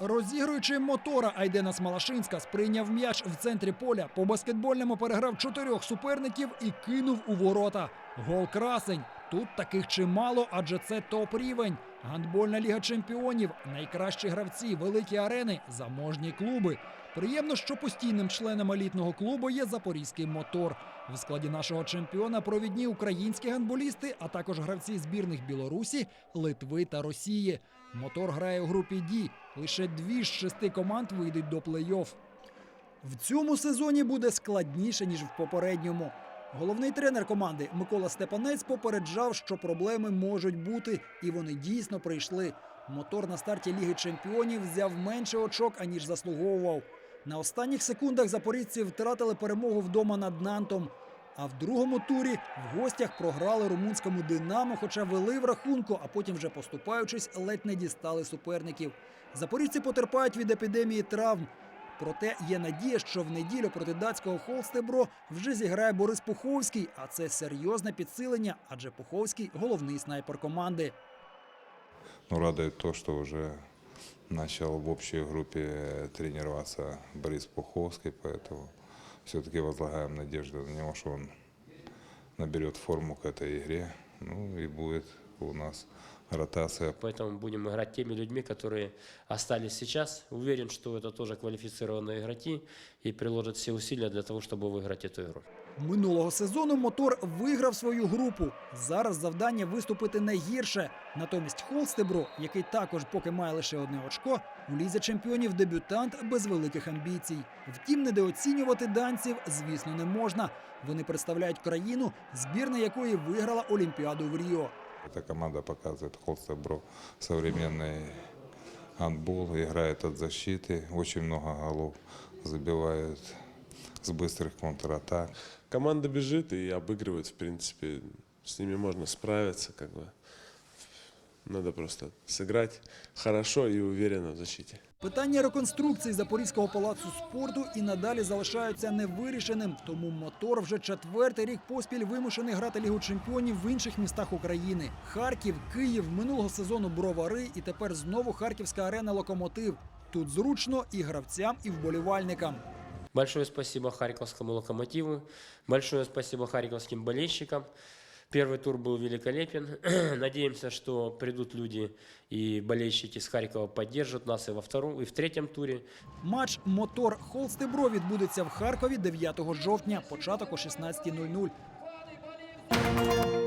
Розігруючи мотора, Айдена Смалашинська сприйняв м'яч в центрі поля. По баскетбольному переграв чотирьох суперників і кинув у ворота. Гол красень. Тут таких чимало, адже це топ-рівень. Гандбольна ліга чемпіонів, найкращі гравці, великі арени, заможні клуби. Приємно, що постійним членом елітного клубу є запорізький мотор. В складі нашого чемпіона провідні українські гандболісти, а також гравці збірних Білорусі, Литви та Росії. Мотор грає у групі Ді. Лише дві з шести команд вийдуть до плей-офф. В цьому сезоні буде складніше, ніж в попередньому. Головний тренер команди Микола Степанець попереджав, що проблеми можуть бути, і вони дійсно прийшли. Мотор на старті Ліги Чемпіонів взяв менше очок, аніж заслуговував. На останніх секундах запоріжці втратили перемогу вдома над Нантом. А в другому турі в гостях програли румунському Динамо, хоча вели в рахунку, а потім, вже поступаючись, ледь не дістали суперників. Запоріжці потерпають від епідемії травм. Проте є надія, що в неділю проти датського Холстебро вже зіграє Борис Пуховський, а це серйозне підсилення, адже Пуховський головний снайпер команди. Ну, радует то, что уже начал в общей группе тренироваться Борис Пуховский, поэтому все-таки возлагаем надежду на него, что он наберет форму к этой игре. Ну и будет у нас ротация Поэтому будем играть теми людьми, которые остались сейчас. Уверен, что это тоже квалифицированные игроки и приложат все усилия для того, чтобы выиграть эту игру. Минулого сезону мотор виграв свою групу. Зараз завдання виступити не гірше. Натомість Холстебро, який також поки має лише одне очко, у лізі чемпіонів дебютант без великих амбіцій. Втім, недооцінювати данців, звісно, не можна. Вони представляють країну, збірна якої виграла Олімпіаду в Ріо. Эта команда показывает Холстебро современный гандбол, играет от защиты, очень много голов забивает с быстрых контратак. Команда бежит и обыгрывает, в принципе, с ними можно справиться, как бы. Надо просто сыграть хорошо и уверенно в защите. Питання реконструкції Запорізького палацу спорту і надалі залишаються невирішеним. Тому мотор вже четвертий рік поспіль вимушений грати Лігу чемпіонів в інших містах України: Харків, Київ, минулого сезону Бровари і тепер знову Харківська арена Локомотив. Тут зручно і гравцям, і вболівальникам. Большое спасибо Харьковскому локомотиву, большое спасибо харьковским болельщикам. Первый тур был великолепен. Надеемся, что придут люди и болельщики с Харькова поддержат нас и во втором, и в третьем туре. Матч Мотор Холстебро відбудеться в Харкові 9 жовтня, початок о 16.00.